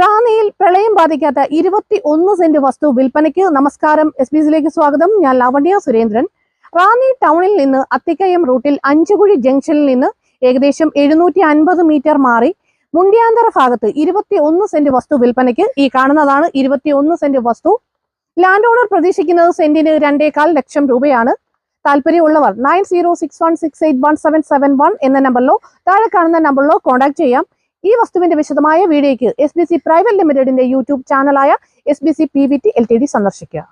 റാന്നിയിൽ പ്രളയം ബാധിക്കാത്ത ഇരുപത്തി ഒന്ന് സെന്റ് വസ്തു വിൽപ്പനയ്ക്ക് നമസ്കാരം. എസ് ബി സിയിലേക്ക് സ്വാഗതം. ഞാൻ ലാവണ്യ സുരേന്ദ്രൻ. റാന്നി ടൗണിൽ നിന്ന് അത്തിക്കയം റൂട്ടിൽ അഞ്ചുകുഴി ജംഗ്ഷനിൽ നിന്ന് ഏകദേശം എഴുന്നൂറ്റി അൻപത് മീറ്റർ മാറി മുണ്ടിയാന്തര ഭാഗത്ത് ഇരുപത്തി ഒന്ന് സെന്റ് വസ്തു വിൽപ്പനയ്ക്ക് ഈ കാണുന്നതാണ് ഇരുപത്തി ഒന്ന് സെന്റ് വസ്തു. ലാൻഡ് ഓണർ പ്രതീക്ഷിക്കുന്നത് സെന്റിന് രണ്ടേകാൽ ലക്ഷം രൂപയാണ്. താല്പര്യമുള്ളവർ nine zero six one six eight one seven seven one എന്ന നമ്പറിലോ താഴെ കാണുന്ന നമ്പറിലോ കോൺടാക്ട് ചെയ്യാം. ഈ വസ്തുവിന്റെ വിശദമായ വീഡിയോയ്ക്ക് എസ് ബി സി പ്രൈവറ്റ് ലിമിറ്റഡിന്റെ YouTube ചാനലായ S B C P V T L T D സന്ദർശിക്കുക.